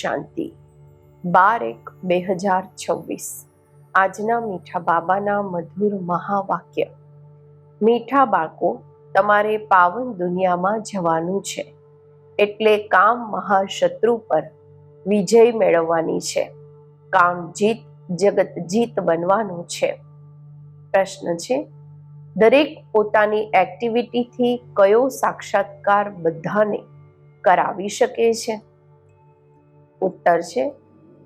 શાંતિ. બાર એક બે હજાર છવ્વીસ. આજના મીઠા બાબાના મધુર મહાવાક્ય. મીઠા બાળકો, તમારે પાવન દુનિયામાં જવાનું છે. એટલે કામ મહાશત્રુ પર વિજય મેળવવાની છે. કામ જીત, જગત જીત બનવાનું છે. પ્રશ્ન છે, દરેક પોતાની એક્ટિવિટીથી કયો સાક્ષાત્કાર બધાને કરાવી શકે છે? ઉત્તર છે.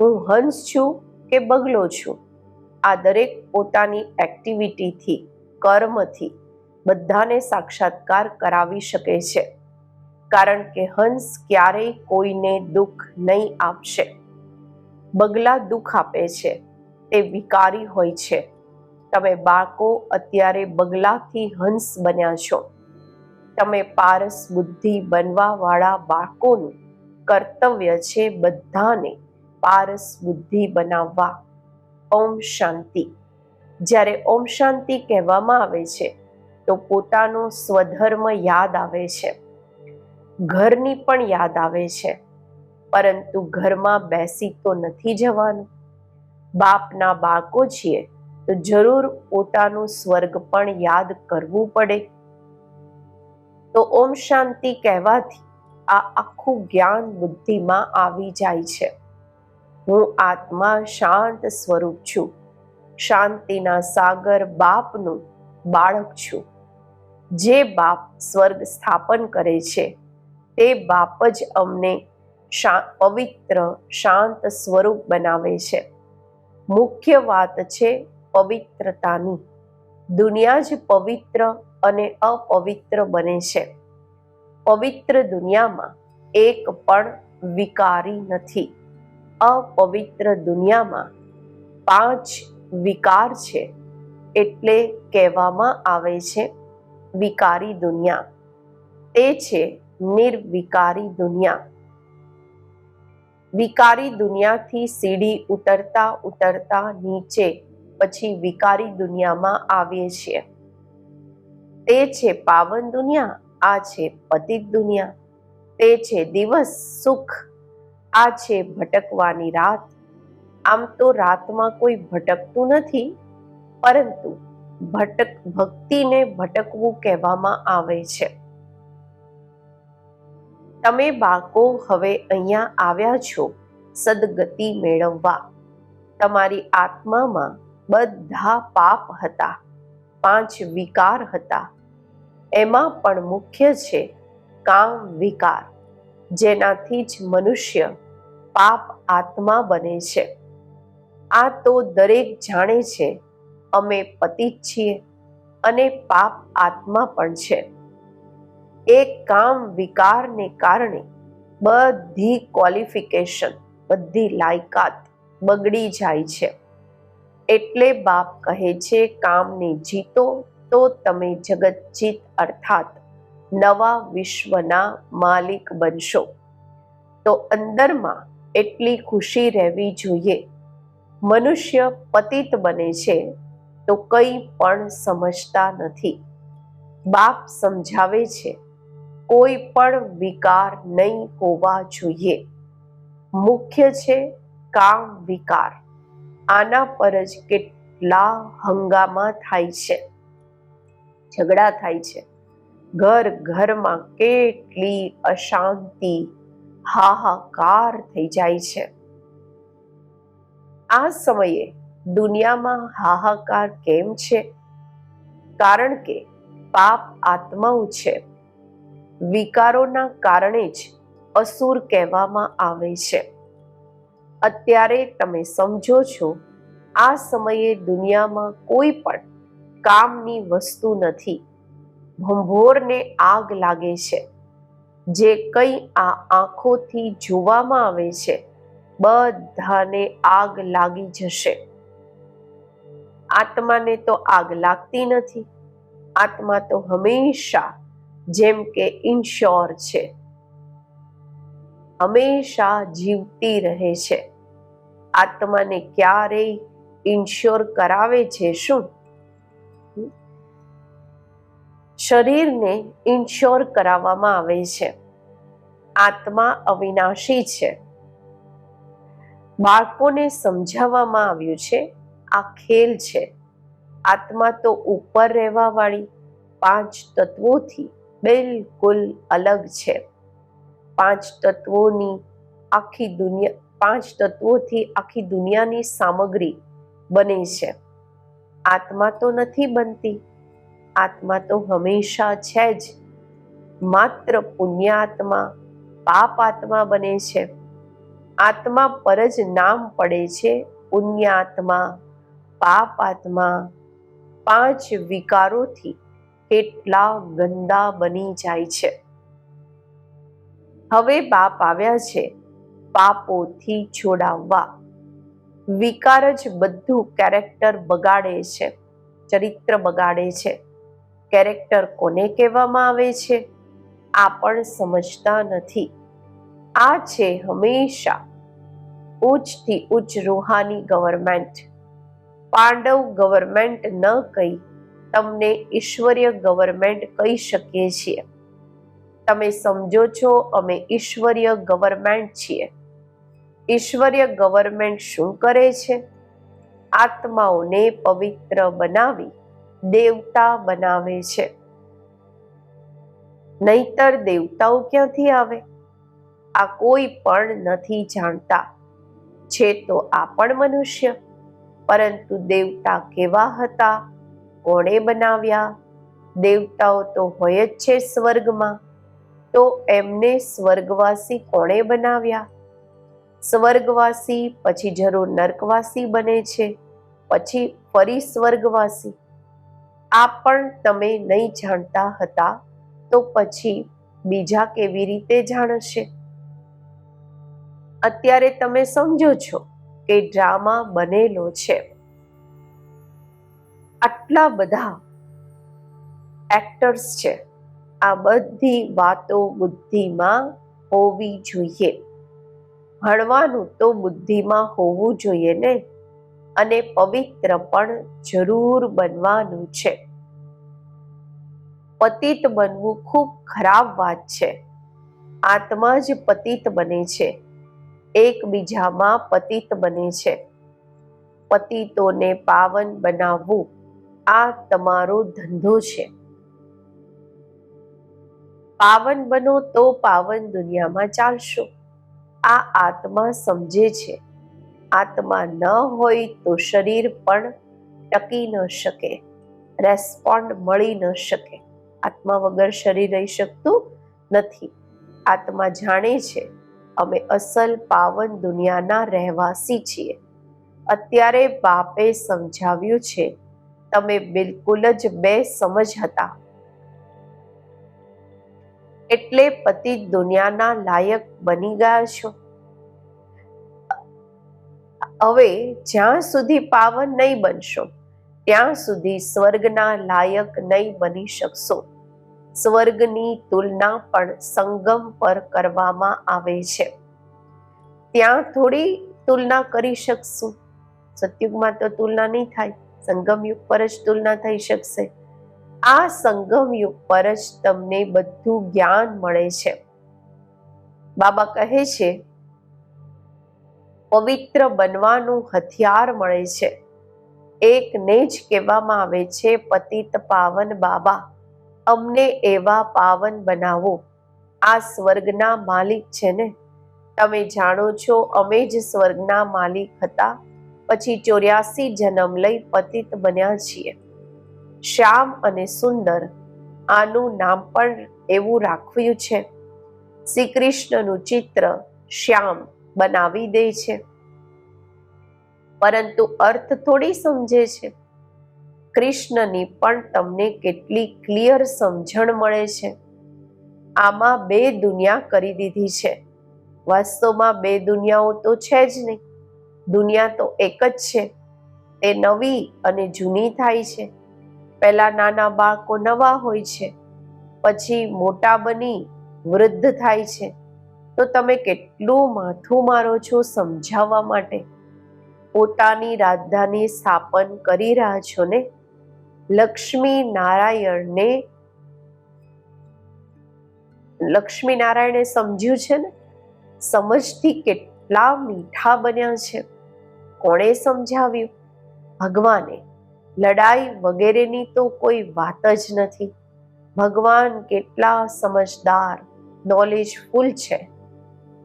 હું હંસ છું કે બગલો છું? આ દરેક પોતાની એક્ટિવિટીથી કર્મથી બધાને સાક્ષાત્કાર કરાવી શકે છે. કારણ કે હંસ ક્યારેય કોઈને દુઃખ નહીં આપશે. બગલા દુઃખ આપે છે. તે વિકારી હોય છે. તમે બાળકો અત્યારે બગલાથી હંસ બન્યા છો. તમે પારસ બુદ્ધિ બનવાવાળા બાળકોનું કર્તવ્ય છે બધાને પારસ બુદ્ધિ બનાવવા. ઓમ શાંતિ. જ્યારે ઓમ શાંતિ કહેવામાં આવે છે, તો પોતાનો સ્વધર્મ યાદ આવે છે. ઘરની પણ યાદ આવે છે, પરંતુ ઘરમાં બેસી તો નથી જવાનું. બાપના બાળકો છીએ, તો જરૂર પોતાનું સ્વર્ગ પણ યાદ કરવું પડે. તો ઓમ શાંતિ કહેવાથી આ આખું જ્ઞાન બુદ્ધિમાં આવી જાય છે. હું આત્મા શાંત સ્વરૂપ છું. શાંતિના સાગર બાપનું બાળક છું. જે બાપ સ્વર્ગ સ્થાપન કરે છે, તે બાપ જ અમને પવિત્ર, શાંત સ્વરૂપ બનાવે છે. મુખ્ય વાત છે પવિત્રતાની. દુનિયા જ પવિત્ર અને અપવિત્ર બને છે. પવિત્ર દુનિયામાં એક પણ વિકારી નથી. અપવિત્ર દુનિયામાં પાંચ વિકાર છે એટલે કહેવામાં આવે છે વિકારી દુનિયા. તે છે નિર્વિકારી દુનિયા. વિકારી દુનિયાથી સીડી ઉતરતા ઉતરતા નીચે પછી વિકારી દુનિયામાં આવીએ છીએ. તે છે પાવન દુનિયા. આ છે પતિત દુનિયા, તે છે દિવસ સુખ, આ છે ભટકવાની રાત. આમ તો રાતમાં કોઈ ભટકતું નથી, પરંતુ ભટક ભક્તિને ભટકવું કહેવામાં આવે છે. તમે બાળકો હવે અહીંયા આવ્યા છો સદગતિ મેળવવા. તમારી આત્મામાં બધા પાપ હતા, પાંચ વિકાર હતા. એમાં પણ મુખ્ય છે કામ વિકાર, જેનાથી જ મનુષ્ય પાપ આત્મા બને છે. આ તો દરેક જાણે છે, અમે પતિત છીએ અને પાપ આત્મા પણ છે. એક કામ વિકારને કારણે બધી ક્વોલિફિકેશન બધી લાયકાત બગડી જાય છે. એટલે બાપ કહે છે, કામને જીતો તો તમે જગતજીત અર્થાત નવા વિશ્વના માલિક બનશો. તો અંદરમાં એટલી ખુશી રહેવી જોઈએ. મનુષ્ય પતિત બને છે તો કંઈ પણ સમજતા નથી. બાપ સમજાવે છે, કોઈ પણ વિકાર નહીં હોવા જોઈએ. મુખ્ય છે કામ વિકાર. આના પર જ કેટલા હંગામા થાય છે. ઝઘડા થાય છે. ઘર ઘરમાં કેટલી અશાંતિ, હાહાકાર થઈ જાય છે. આ સમયે દુનિયામાં હાહાકાર કેમ છે? કારણ કે પાપ આત્માઓ છે. વિકારોના કારણે જ અસુર કહેવામાં આવે છે. અત્યારે તમે સમજો છો, આ સમયે દુનિયામાં કોઈ પણ કામની વસ્તુ નથી. ભંભોરને આગ લાગે છે. જે કંઈ આ આંખોથી જોવામાં આવે છે, બધાને આગ લાગી જશે. આત્માને તો આગ લાગતી નથી. આત્મા તો હંમેશા જેમ કે ઇન્શ્યોર છે. હંમેશા જીવતી રહે છે. આત્માને ક્યારેય ઇન્શ્યોર કરાવે છે શું? શરીરને ઇન્શ્યોર કરાવવામાં આવે છે. આત્મા અવિનાશી છે. બાળકોને સમજાવવામાં આવ્યું છે, આ ખેલ છે. આત્મા તો ઉપર રહેવાવાળી પાંચ તત્વોથી બિલકુલ અલગ છે. પાંચ તત્વોની આખી દુનિયા, પાંચ તત્વોથી આખી દુનિયાની સામગ્રી બને છે. આત્મા તો નથી બનતી. આત્મા તો હંમેશા છે જ. માત્ર પુણ્યાત્મા પાપ આત્મા બને છે. આત્મા પર જ નામ પડે છે પુણ્યાત્મા, પાપ આત્મા. પાંચ વિકારોથી કેટલા ગંદા બની જાય છે. હવે બાપ આવ્યા છે પાપોથી છોડાવવા. વિકાર જ બધું કેરેક્ટર બગાડે છે, ચરિત્ર બગાડે છે. કેરેક્ટર કોને કહેવામાં આવે છે? આ પણ સમજતા નથી. આ છે હંમેશા ઉચ્ચથી ઉચ્ચ રૂહાની ગવર્મેન્ટ. પાંડવ ગવર્મેન્ટ ન કહી તમને ઈશ્વરીય ગવર્મેન્ટ કહી શકીએ છીએ. તમે સમજો છો અમે ઈશ્વરીય ગવર્મેન્ટ છીએ. ઈશ્વરીય ગવર્મેન્ટ શું કરે છે? આત્માઓને પવિત્ર બનાવી દેવતા બનાવે છે. નહીતર દેવતાઓ ક્યાંથી આવે? આ કોઈ પણ નથી જાણતા. છે તો આ પણ મનુષ્ય. પરંતુ દેવતા કેવા હતા? કોણે બનાવ્યા? દેવતાઓ તો હોય જ છે સ્વર્ગમાં. તો એમને સ્વર્ગવાસી કોણે બનાવ્યા? સ્વર્ગવાસી પછી જરૂર નર્કવાસી બને છે. પછી ફરી સ્વર્ગવાસી. આ પણ તમે નહીં જાણતા હતા, તો પછી બીજા કેવી રીતે જાણશે? અત્યારે તમે સમજો છો કે ડ્રામા બનેલો છે. આટલા બધા એક્ટર્સ છે. આ બધી વાતો બુદ્ધિમાં હોવી જોઈએ. ભણવાનું તો બુદ્ધિમાં હોવું જોઈએ ને? અને પવિત્ર પણ જરૂર બનવાનું છે. પતિત બનવું ખૂબ ખરાબ વાત છે. આત્મા જ પતિત બને છે. એકબીજામાં પતિત બને છે. પતિતોને પાવન બનાવવું આ તમારો ધંધો છે. પાવન બનો તો પાવન દુનિયામાં ચાલશો. આ આત્મા સમજે છે. આત્મા ન હોય તો શરીર પણ ટકી ન શકે રેસ્પોન્ડ મળી ન શકે. આત્મા વગર શરીર રહી શકતું નથી. આત્મા જાણે છે, અમે અસલ પાવન દુનિયાના રહેવાસી છીએ. અત્યારે બાપે સમજાવ્યું છે, તમે બિલકુલ જ બે સમજ હતા. એટલે પતિ દુનિયાના લાયક બની ગયા છો. હવે જ્યાં સુધી પાવન નહીં બનશો, ત્યાં સુધી સ્વર્ગના લાયક નહીં બની શકશો. સ્વર્ગની તુલના પણ સંગમ પર કરવામાં આવે છે. ત્યાં થોડી તુલના કરી શકશું. સતયુગમાં તો તુલના નહીં થાય સંગમ યુગ પર જ તુલના થઈ શકશે. આ સંગમ યુગ પર જ તમને બધું જ્ઞાન મળે છે. બાબા કહે છે પવિત્ર બનવાનું હથિયાર મળે છે. એકને જ કહેવામાં આવે છે, પતિત પાવન બાબા, અમને એવા પાવન બનાવો. આ સ્વર્ગના માલિક છે ને? તમે જાણો છો, અમે જ સ્વર્ગના માલિક હતા. પછી ચોર્યાસી જન્મ લઈ પતિત બન્યા છીએ. શ્યામ અને સુંદર, આનું નામ પણ એવું રાખ્યું છે. શ્રી કૃષ્ણનું ચિત્ર શ્યામ બનાવી દે છે. પરંતુ અર્થ થોડી સમજે છે. કૃષ્ણની પણ તમને કેટલી ક્લિયર સમજણ મળે છે. આમાં બે દુનિયા કરી દીધી છે. વાસ્તવમાં બે દુનિયાઓ તો છે જ નહીં. દુનિયા તો એક જ છે. તે નવી અને જૂની થાય છે. પહેલા નાના બાળકો નવા હોય છે. પછી મોટા બની વૃદ્ધ થાય છે. તો તમે કેટલું માથું મારો છો સમજાવવા માટે? પોતાની રાજધાની સ્થાપન કરી રહ્યા છો ને? લક્ષ્મી નારાયણને લક્ષ્મી નારાયણે સમજ્યું છે ને? સમજથી કેટલા મીઠા બન્યા છે. કોણે સમજાવ્યું? ભગવાને. લડાઈ વગેરેની તો કોઈ વાત જ નથી. ભગવાન કેટલા સમજદાર નોલેજફુલ છે.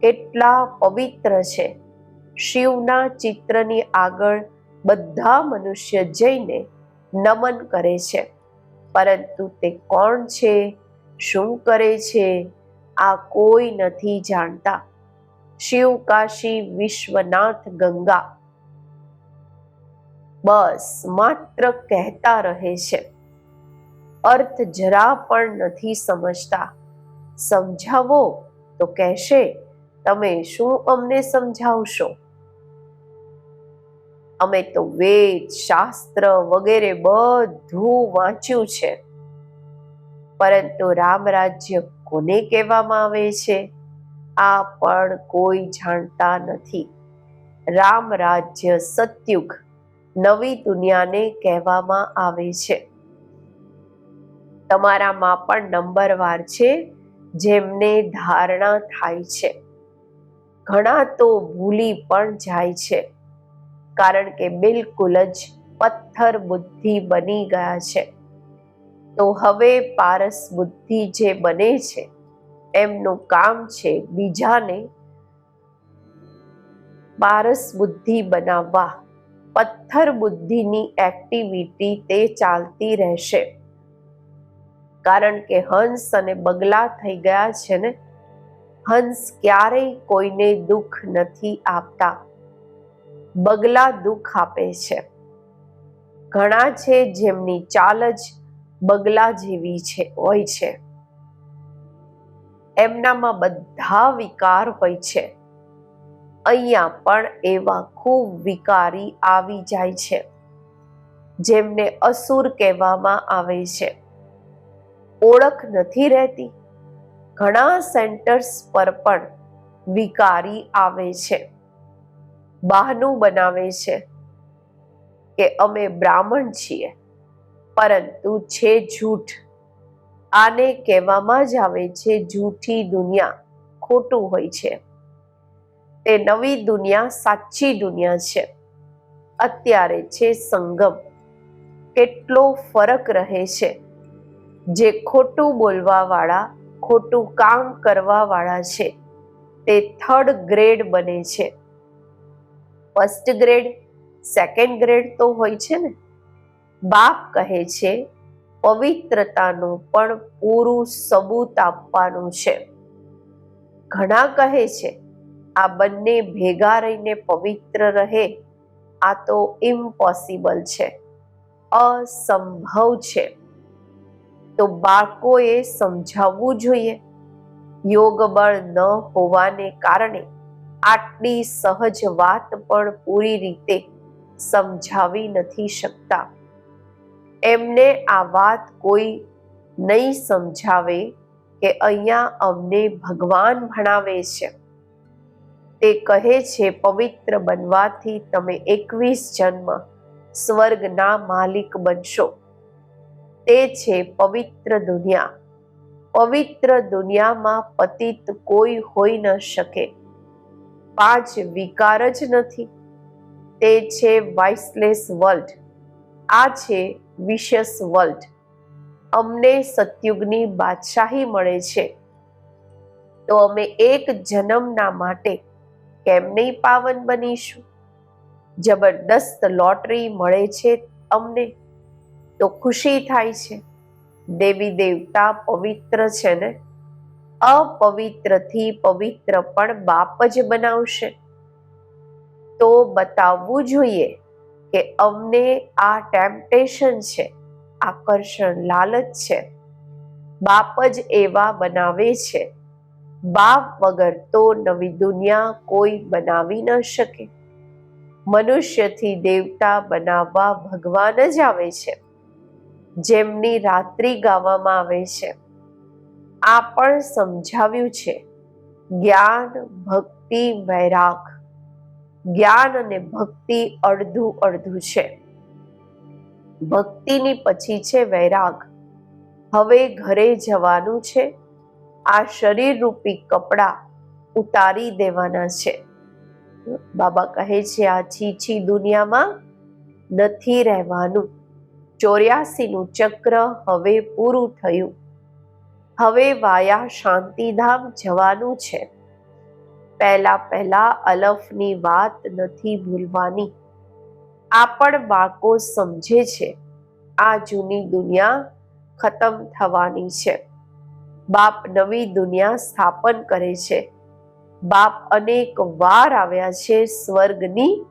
કેટલા પવિત્ર છે. શિવના ચિત્રની આગળ બધા મનુષ્ય જઈને નમન કરે છે. પરંતુ તે કોણ છે? શું કરે છે? આ કોઈ નથી જાણતા. શિવ કાશી વિશ્વનાથ ગંગા. બસ માત્ર કહેતા રહે છે. અર્થ જરા પણ નથી સમજતા. સમજાવો તો કહેશે. તમે શું અમને સમજાવશો? અમે તો વેદ, શાસ્ત્ર વગેરે બધું વાંચ્યું છે. પરંતુ રામ રાજ્ય કોને કહેવામાં આવે છે? આ પણ કોઈ જાણતા નથી. રામ રાજ્ય સત્યુગ નવી દુનિયાને કહેવામાં આવે છે. તમારામાં પણ નંબરવાર છે જેમને ધારણા થાય છે. ઘણા તો ભૂલી પણ જાય છે. કારણ કે બિલકુલ જ પથ્થર બુદ્ધિ બની ગયા છે. તો હવે પારસ બુદ્ધિ જે બને છે, એમનું કામ છે બીજાને પારસ બુદ્ધિ બનાવવા. પથ્થર બુદ્ધિની એક્ટિવિટી તે ચાલતી રહેશે. કારણ કે હંસ અને બગલા થઈ ગયા છે ને હંસ ક્યારેય કોઈને દુઃખ નથી આપતા. બગલા દુઃખ આપે છે. ઘણા છે જેમની ચાલ જ બગલા જેવી છે, હોય છે. એમનામાં બધા વિકાર હોય છે. અહીંયા પણ એવા ખૂબ વિકારી આવી જાય છે. જેમને અસુર કહેવામાં આવે છે. ઓળખ નથી રહેતી. ઘણા સેન્ટર્સ પર પણ વિકારી આવે છે. બહાનું બનાવે છે કે અમે બ્રાહ્મણ છીએ. પરંતુ છે જૂઠ. આને કહેવામાં જ આવે છે જૂઠી દુનિયા ખોટું હોય છે. તે નવી દુનિયા સાચી દુનિયા છે. અત્યારે છે સંગમ. કેટલો ફરક રહે છે. જે ખોટું બોલવા વાળા ખોટું કામ કરવાવાળા છે. તે થર્ડ ગ્રેડ બને છે. ફર્સ્ટ ગ્રેડ સેકન્ડ ગ્રેડ તો હોય છે ને? બાપ કહે છે, પવિત્રતાનું પણ પૂરું સબૂત આપવાનું છે. ઘણા કહે છે, આ બંને ભેગા રહીને પવિત્ર રહે, આ તો ઇમ્પોસિબલ છે. અસંભવ છે. તો બાળકોએ સમજાવવું જોઈએ. યોગ બળ ન હોવાને કારણે આટલી સહજ વાત પણ પૂરી રીતે સમજાવી નથી શકતા. એમને આ વાત કોઈ નહીં સમજાવે કે અહીંયા અમને ભગવાન ભણાવે છે. તે કહે છે, પવિત્ર બનવાથી તમે એકવીસ જન્મ સ્વર્ગના માલિક બનશો. તે છે પવિત્ર દુનિયા. પવિત્ર દુનિયામાં પતિત કોઈ હોઈ ન શકે. પાંચ વિકાર જ નથી. તે છે વાઇસલેસ વર્લ્ડ. આ છે વિશિયસ વર્લ્ડ. અમને સતયુગની બાદશાહી મળે છે. તો અમે એક જન્મના માટે કેમ નહીં પાવન બનીશું? જબરદસ્ત લોટરી મળે છે અમને. તો ખુશી થાય છે. દેવી દેવતા પવિત્ર છે ને? અપવિત્રથી પવિત્ર પણ બાપ જ બનાવશે. તો બતાવવું જોઈએ કે અમને આ ટેમ્પટેશન છે, આકર્ષણ લાલચ છે. બાપ જ એવા બનાવે છે. બાપ વગર તો નવી દુનિયા કોઈ બનાવી ન શકે. મનુષ્યથી દેવતા બનાવવા ભગવાન જ આવે છે. જેમની રાત્રિ ગાવામાં આવે છે. આ પણ સમજાવ્યું છે. જ્ઞાન, ભક્તિ, વૈરાગ. જ્ઞાન અને ભક્તિ અડધું અડધું છે. ભક્તિની પછી છે વૈરાગ. હવે ઘરે જવાનું છે. આ શરીર રૂપી કપડાં ઉતારી દેવાના છે. બાબા કહે છે, આ છીછી દુનિયામાં નથી રહેવાનું. ચોર્યાસી નું ચક્ર હવે પૂરું થયું. હવે વાયા શાંતિધામ જવાનું છે. પહેલા પહેલા અલફની વાત નથી ભૂલવાની. આ પણ બાળકો સમજે છે. આ જૂની દુનિયા ખતમ થવાની છે. બાપ નવી દુનિયા સ્થાપન કરે છે. બાપ અનેક વાર આવ્યા છે સ્વર્ગની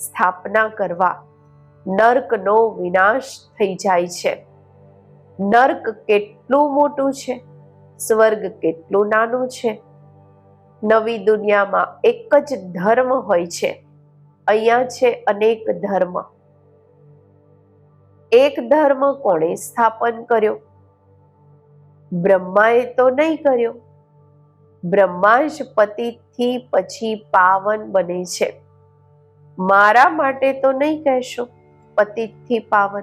સ્થાપના કરવા. નર્કનો વિનાશ થઈ જાય છે. નર્ક કેટલું મોટું છે? સ્વર્ગ કેટલું નાનું છે? નવી દુનિયામાં એક જ ધર્મ હોય છે. અહીંયા છે અનેક ધર્મ. એક ધર્મ કોણે સ્થાપન કર્યો? બ્રહ્માએ તો નહીં કર્યો. બ્રહ્મા જ પતિથી પછી પાવન બને છે. મારા માટે તો નહીં કહેશો. પતિથી પાવન.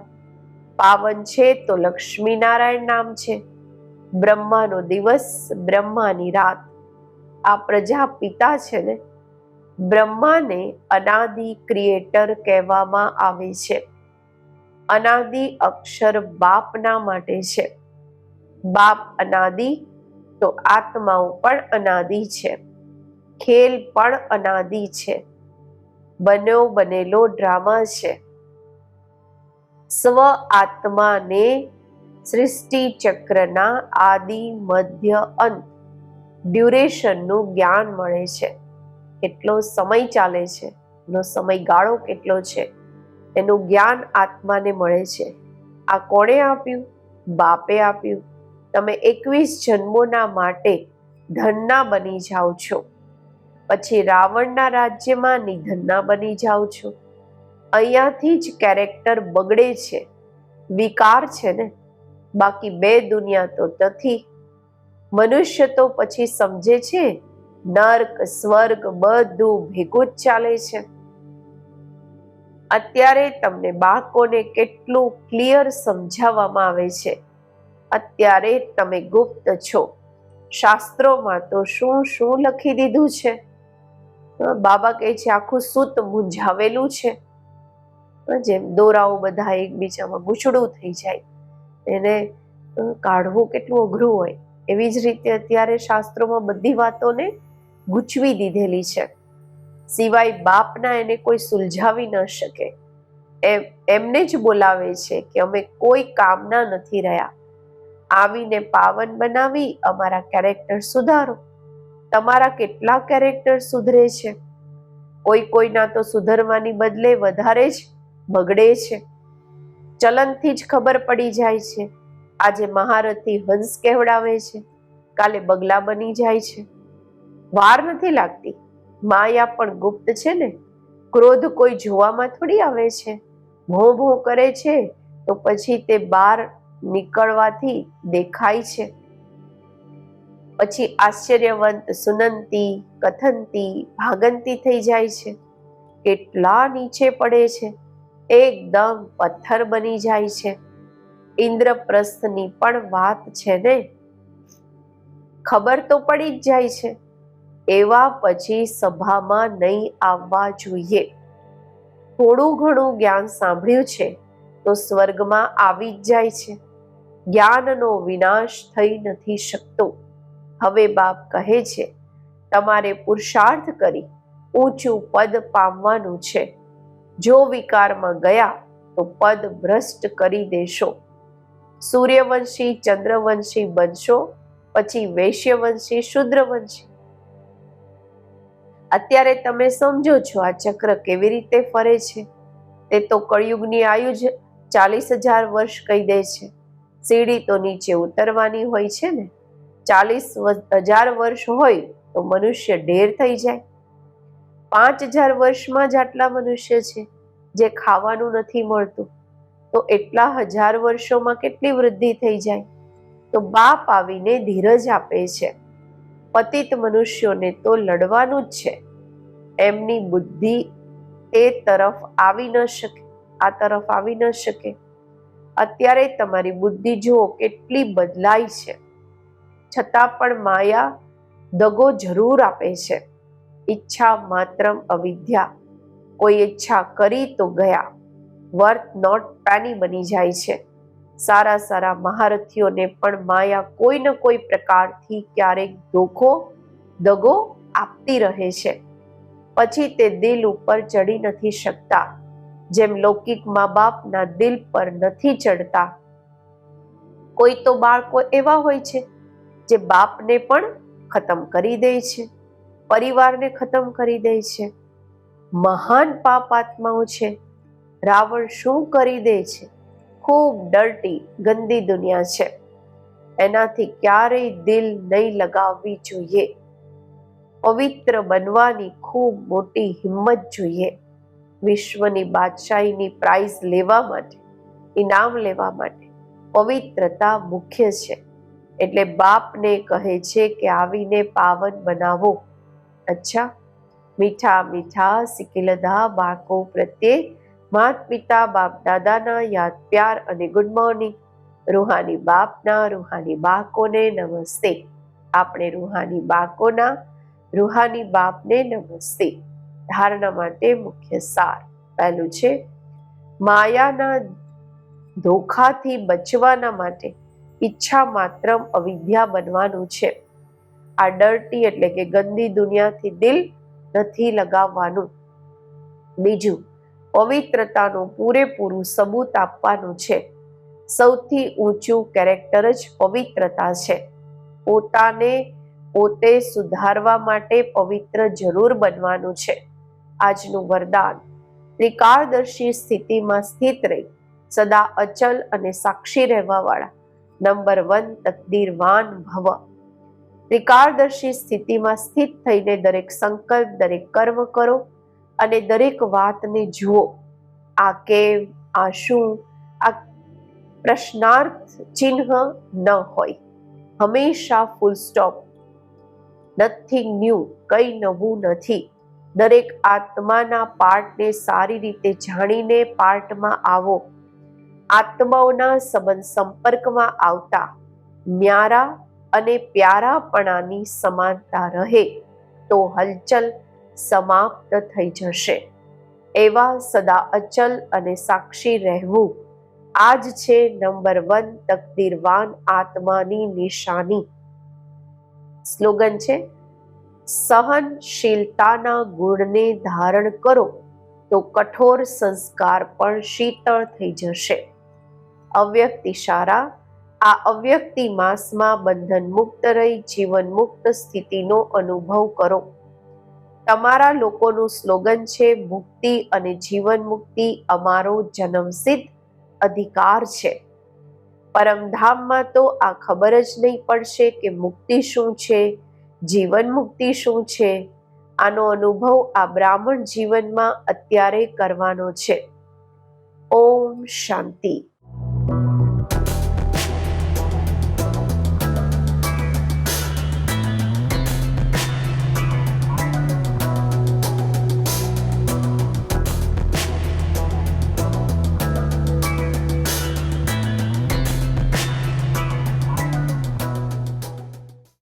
પાવન છે તો લક્ષ્મી નારાયણ નામ છે. બ્રહ્માનો દિવસ, બ્રહ્માની રાત. આ પ્રજા પિતા છે ને, બ્રહ્માને અનાદિ ક્રિએટર કહેવામાં આવે છે. અનાદિ અક્ષર બાપના માટે છે. બાપ અનાદિ તો આત્માઓ પણ અનાદિ છે. ખેલ પણ અનાદિ છે. બન્યો બનેલો ડ્રામા છે. સ્વ આત્માને સૃષ્ટિ ચક્રના આદિ મધ્ય અંત ડ્યુરેશનનું જ્ઞાન મળે છે. કેટલો સમય ચાલે છે? એનો સમયગાળો કેટલો છે? એનું જ્ઞાન આત્માને મળે છે. આ કોણે આપ્યું? બાપે આપ્યું. તમે એકવીસ જન્મોના માટે ધનના બની જાઓ છો. પછી રાવણના રાજ્યમાં નિધનના બની જાઓ છો. અહીંયાથી જ કેરેક્ટર બગડે છે, વિકાર છે ને? બાકી બે દુનિયા તો નથી. મનુષ્ય તો પછી સમજે છે, નર્ક, સ્વર્ગ બધું ભેગું જ ચાલે છે. અત્યારે તમને બાળકોને કેટલું ક્લિયર સમજાવવામાં આવે છે. અત્યારે તમે ગુપ્ત છો. શાસ્ત્રોમાં તો શું શું લખી દીધું છે? બાબા કહે છે, આખું સૂત મૂંઝાવેલું છે. જેમ દોરાઓ બધા એકબીજામાં ગૂંચડું થઈ જાય. એને કાઢવું કેટલું અઘરું હોય. એવી જ રીતે અત્યારે શાસ્ત્રોમાં બધી વાતોને ગૂંચવી દીધેલી છે. સિવાય બાપના એને કોઈ સુલઝાવી ન શકે. એમ, એમને જ બોલાવે છે કે અમે કોઈ કામના નથી રહ્યા. આવીને પાવન બનાવી અમારા કેરેક્ટર સુધારો. તમારા કેટલા કેરેક્ટર સુધરે છે? કોઈ કોઈના તો સુધરવાની બદલે વધારે જ બગડે છે. ચલનથી જ ખબર પડી જાય છે. આજે મહારથી હંસ કહેવડાવે છે. કાલે બગલા બની જાય છે. વાર નથી લાગતી. માયા પણ ગુપ્ત છે ને. ક્રોધ કોઈ જોવામાં થોડી આવે છે. ભો ભો કરે છે તો પછી તે બહાર નીકળવાથી દેખાય છે. પછી આશ્ચર્યવંત સુનંતી કથનતી ભાગંતી થઈ જાય છે. કેટલા નીચે પડે છે. એકદમ પથ્થર બની જાય છે. ઇન્દ્રપ્રસ્થની પણ વાત છે ને? ખબર તો પડી જ જાય છે. એવા પછી સભામાં નહીં આવવા જોઈએ. થોડું ઘણું જ્ઞાન સાંભળ્યું છે તો સ્વર્ગમાં આવી જ જાય છે. જ્ઞાનનો વિનાશ થઈ નથી શકતો. હવે બાપ કહે છે, તમારે પુરુષાર્થ કરી ઊંચું પદ પામવાનું છે. જો વિકારમાં ગયા, તો પદ ભ્રષ્ટ કરી દેશો. સૂર્યવંશી, ચંદ્રવંશી બનશો, પછી વૈશ્યવંશી, શુદ્રવંશી. અત્યારે તમે સમજો છો આ ચક્ર કેવી રીતે ફરે છે? તે તો કળિયુગની આયુ જ ચાલીસ હજાર વર્ષ કહી દે છે. સીડી તો નીચે ઉતરવાની હોય છે ને. ચાલીસ હજાર વર્ષ હોય તો મનુષ્ય ઢેર થઈ જાય. પાંચ હજાર વર્ષમાં જ આટલા મનુષ્ય છે જે ખાવાનું નથી મળતું. તો એટલા હજાર વર્ષોમાં કેટલી વૃદ્ધિ થઈ જાય? તો બાપ આવીને ધીરજ આપે છે. પતિત મનુષ્યોને તો લડવાનું જ છે. એમની બુદ્ધિ તે તરફ આવી ન શકે, આ તરફ આવી ન શકે. અત્યારે તમારી બુદ્ધિ જુઓ કેટલી બદલાઈ છે. છતાં પણ માયા દગો જરૂર આપે છે. ઈચ્છા માત્રમ અવિદ્યા. કોઈ ઈચ્છા કરી તો ગયા. વર્થ નોટ પેની બની જાય છે. સારા સારા મહારથીઓને પણ માયા કોઈ ન કોઈ પ્રકારથી ક્યારેક ધોખો, દગો આપતી રહે છે. પછી તે દિલ ઉપર ચડી નથી શકતા. જેમ લૌકિક મા બાપના દિલ પર નથી ચડતા. કોઈ તો બાળકો એવા હોય છે, જે બાપને પણ ખતમ કરી દે છે. પરિવારને ખતમ કરી દે છે. મહાન પાપ આત્માઓ છે. રાવણ શું કરી દે છે? ખૂબ ડર્ટી ગંદી દુનિયા છે. એનાથી ક્યારેય દિલ નહીં લગાવવી જોઈએ. પવિત્ર બનવાની ખૂબ મોટી હિંમત જોઈએ. વિશ્વની બાદશાહીની પ્રાઇઝ લેવા માટે, ઇનામ લેવા માટે પવિત્રતા મુખ્ય છે. એટલે બાપને કહે છે કે આવીને પાવન બનાવો. અચ્છા. મીઠા મીઠા, સિકિલધા, બાળકો પ્રત્યે માત પિતા, બાપ દાદાના યાદ, પ્યાર અને ગુડ મોર્નિંગ રૂહાની બાપના, રૂહાની બાળકોને નમસ્તે. આપણે રૂહાની બાળકોના, રૂહાની બાપને નમસ્તે. ધારણા માટે મુખ્ય સાર પહેલું છે, માયાના ધોખાથી બચવાના માટે ઈચ્છા માત્રમ અવિદ્યા બનવાનું છે. આ ડર્ટી એટલે કે ગંદી દુનિયાથી દિલ નથી લગાવવાનું. બીજું, પવિત્રતાનું પૂરેપૂરું સબૂત આપવાનું છે. સૌથી ઊંચું કેરેક્ટર જ પવિત્રતા છે. પોતાને પોતે સુધારવા માટે પવિત્ર જરૂર બનવાનું છે. આજનું વરદાન, ત્રિકાળદર્શી સ્થિતિમાં સ્થિત રહી, સદા અચલ અને સાક્ષી રહેવાવાળા. નંબર વન, તકદીરવાન ભવ. ત્રિકાળદર્શી સ્થિતિમાં સ્થિત થઈને દરેક સંકલ્પ, દરેક કર્મ કરો અને દરેક વાતને જુઓ. આ કેમ? આ શું? આ પ્રશ્નાર્થ ચિહ્ન ન હોય. હંમેશા ફૂલ સ્ટોપ નથિંગ ન્યૂ કંઈ નવું નથી. દરેક આત્માના પાર્ટને સારી રીતે જાણીને પાર્ટમાં આવો. આત્માઓના સંબંધ સંપર્કમાં આવતા. ન્યારા અને પ્યારાપણાની સમાનતા રહે, તો હલચલ સમાપ્ત થઈ જશે. એવા સદા અચલ અને સાક્ષી રહેવું આ જ છે નંબર વન તકદીરવાન આત્માની નિશાની. સ્લોગન છે, સહનશીલતાના ગુણને ધારણ કરો, તો કઠોર સંસ્કાર પણ શીતળ થઈ જશે. અવ્યક્ત ઇશારા આ અવ્યક્તિ માસમાં બંધન મુક્ત રહી, જીવન મુક્ત સ્થિતિનો અનુભવ કરો. તમારા લોકોનું સ્લોગન છે મુક્તિ અને જીવન મુક્તિ અમારો જન્મસિદ્ધ અધિકાર છે. પરમધામમાં તો આ ખબર જ નહીં પડશે કે મુક્તિ શું છે, જીવન મુક્તિ શું છે. આનો અનુભવ આ બ્રાહ્મણ જીવનમાં અત્યારે કરવાનો છે. ઓમ શાંતિ.